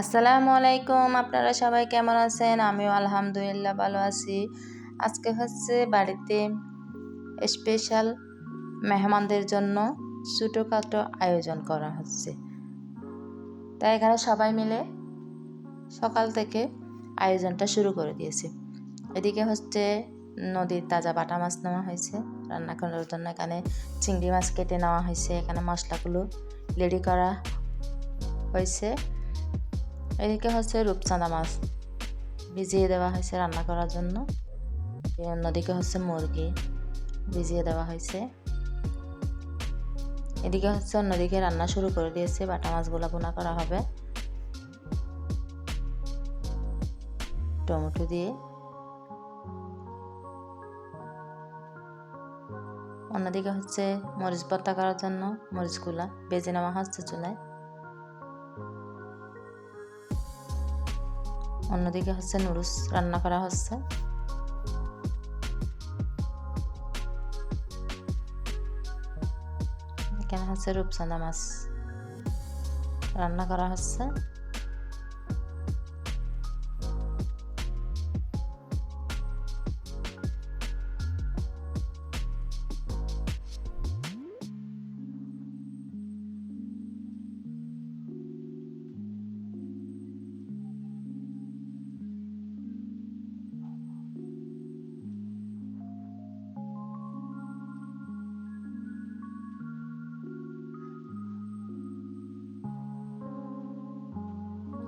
আসসালামু আলাইকুম, আপনারা সবাই কেমন আছেন? আমিও আলহামদুলিল্লাহ ভালো আছি। আজকে হচ্ছে বাড়িতে স্পেশাল মেহমানদের জন্য ছোটোখাটো আয়োজন করা হচ্ছে। তাই এখানে সবাই মিলে সকাল থেকে আয়োজনটা শুরু করে দিয়েছে। এদিকে হচ্ছে নদীর তাজা বাটা মাছ নেওয়া হয়েছে। রান্না করার জন্য এখানে চিংড়ি মাছ কেটে নেওয়া হয়েছে। এখানে মশলাগুলো রেডি করা হয়েছে। এদিকে হচ্ছে রূপচাঁদা মাছ ভিজিয়ে দেওয়া হয়েছে রান্না করার জন্য। অন্যদিকে হচ্ছে মুরগি ভিজিয়ে দেওয়া হয়েছে। এদিকে হচ্ছে অন্যদিকে রান্না শুরু করে দিয়েছে, বাটা মাছগুলো বোনা করা হবে। টমেটো দিয়ে। অন্যদিকে হচ্ছে মরিচ ভর্তা করার জন্য মরিচগুলা বেজে নেওয়া হচ্ছে চুলায়। অন্যদিকে হচ্ছে নুডলস রান্না করা হচ্ছে। এখানে হচ্ছে রূপচাঁদা মাছ রান্না করা হচ্ছে।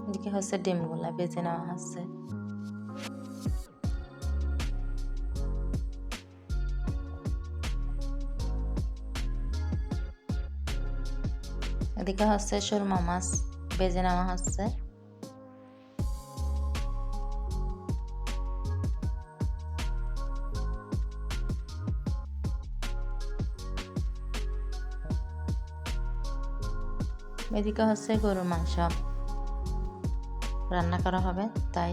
এদিকে হচ্ছে ডিমগুলা বেজে নেওয়া হচ্ছে। এদিকে হচ্ছে সুরমা মাছ বেজে নেওয়া হচ্ছে। এদিকে হচ্ছে গরুর মাংস। রান্না করা হবে, তাই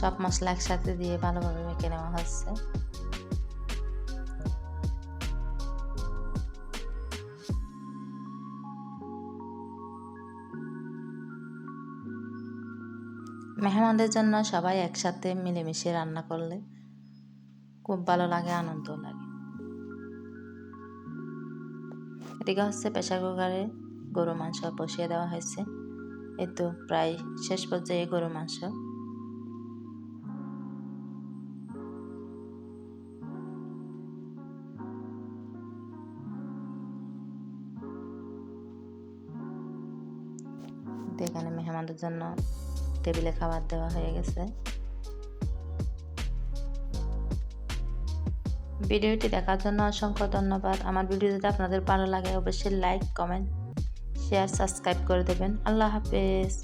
সব মশলা একসাথে দিয়ে ভালোভাবে মেখে নেওয়া হচ্ছে। মেহমানদের জন্য সবাই একসাথে মিলেমিশে রান্না করলে খুব ভালো লাগে আনন্দ লাগে। এদিকে হচ্ছে প্রেশার কুকারে গরু মাংস বসিয়ে দেওয়া হয়েছে। এই তো প্রায় শেষ পর্যায়ে গরু মাংস। এখানে মেহমানদের জন্য টেবিলে খাবার দেওয়া হয়ে গেছে। ভিডিওটি দেখার জন্য অসংখ্য ধন্যবাদ। আমার ভিডিও যদি আপনাদের ভালো লাগে, অবশ্যই লাইক কমেন্ট শেয়ার সাবস্ক্রাইব করে দেবেন। আল্লাহ হাফেজ।